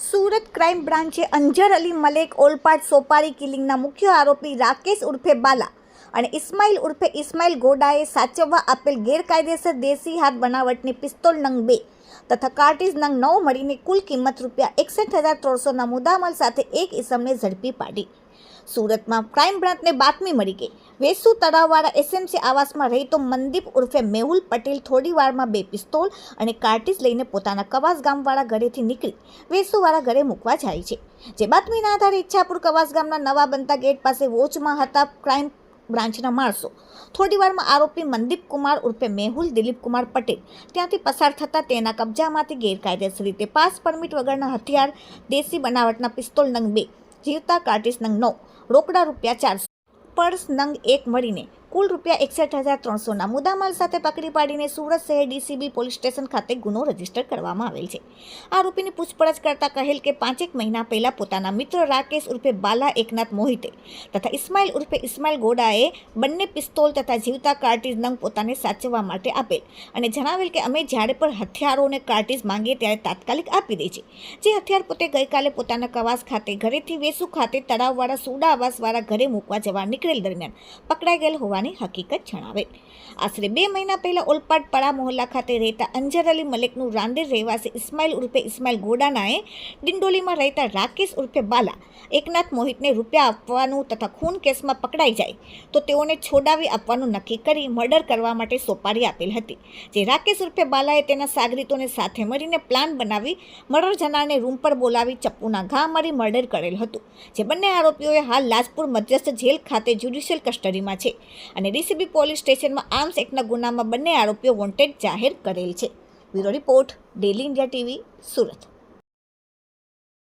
Surat crime બ્રાન્ચે અંજર અલી મલેક ઓલપાડ સોપારી કિલિંગના મુખ્ય આરોપી રાકેશ ઉર્ફે બાલા અને ઇસ્માઇલ ઉર્ફે ઇસ્માઇલ ગોડાએ સાચવવા આપેલ ગેરકાયદેસર દેશી હાથ બનાવટની પિસ્તોલ નંગ બે તથા કાર્ટીઝ નંગ નવ મળીને કુલ કિંમત રૂપિયા એકસઠ હજાર ત્રણસોના મુદ્દામાલ સાથે એક ઇસમને ઝડપી પાડી. સુરતમાં ક્રાઇમ બ્રાન્ચને બાતમી મળી ગઈ. વેસુ તળાવવાળા એસએમસી આવાસમાં રહેતો મનદીપ ઉર્ફે મેહુલ પટેલ થોડી વારમાં બે પિસ્તોલ અને કાર્ટીસ લઈને પોતાના કવાસ ગામવાળા ઘરેથી નીકળી વેસુવાળા ઘરે મૂકવા જાય છે. જે બાતમીના આધારે ઈચ્છાપુર કવાસ ગામના નવા બનતા ગેટ પાસે વોચમાં હતા ક્રાઇમ બ્રાન્ચના માણસો. થોડી વારમાં આરોપી મનદીપ કુમાર ઉર્ફે મેહુલ દિલીપ કુમાર પટેલ ત્યાંથી પસાર થતાં તેના કબજામાંથી ગેરકાયદેસર રીતે પાસ પરમિટ વગરના હથિયાર, દેશી બનાવટના પિસ્તોલ નંગ બે, જીવતા કાર્ટિસ નંગ નવ રોકડા રૂપિયા ચારસો. પર્સ નંગ એક મળીને કુલ રૂપિયા એકસઠ હજાર ત્રણસોના મુદ્દામાલ સાથે પકડી પાડીને સુરત શહેર ડીસીબી પોલીસ સ્ટેશન ખાતે ગુનો રજિસ્ટર કરવામાં આવેલ છે. આરોપીની પૂછપરછ કરતા કહેલ કે પાંચેક મહિના પહેલા પોતાના મિત્ર રાકેશ ઉર્ફે બાલા એકનાથ મોહિતે તથા ઇસ્માઇલ ઉર્ફે ઇસ્માઇલ ગોડાએ બંને પિસ્તોલ તથા જીવતા કાર્ટીઝ નંગ પોતાને સાચવવા માટે આપેલ અને જણાવેલ કે અમે જ્યારે પણ હથિયારો અને કાર્ટીઝ માંગીએ ત્યારે તાત્કાલિક આપી દે છે. જે હથિયાર પોતે ગઈકાલે પોતાના કવાસ ખાતે ઘરેથી વેસુ ખાતે તળાવવાળા સુડા આવાસવાળા ઘરે મૂકવા જવા નીકળેલ દરમિયાન પકડાઈ ગયેલ હોવાની હકીકત જણાવેલ આશરે બે મહિના પહેલા ઓલપાડ પડા મોહલ્લા ખાતે રહેતા અંજર અલી મલેકનું રાંદેર રહેવાસી ઇસ્માઇલ ઉર્ફે ઇસ્માઇલ ગોડાનાએ ડિંડોલીમાં રહેતા રાકેશ ઉર્ફે બાલા, એકનાથ મોહિતને રૂપિયા આપવાનું તથા ખૂન કેસમાં પકડાઈ જાય તો તેઓને છોડાવી આપવાનું નક્કી કરી મર્ડર કરવા માટે સોપારી આપેલ હતી. જે રાકેશ ઉર્ફે બાલાએ તેના સાગરીતોને સાથે મળીને પ્લાન બનાવી મર્ડર જનારને રૂમ પર બોલાવી ચપ્પુના ઘા મારી મર્ડર કરેલ હતું. જે બંને આરોપીઓએ હાલ લાજપુર મધ્યસ્થ જેલ ખાતે જ્યુડિશિયલ કસ્ટડીમાં છે. અને ડીસીબી પોલીસ સ્ટેશનમાં આર્મ્સ એક્ટના ગુનામાં બંને આરોપીઓ વોન્ટેડ જાહેર કરેલ છે. Bureau report, daily India TV, Surat.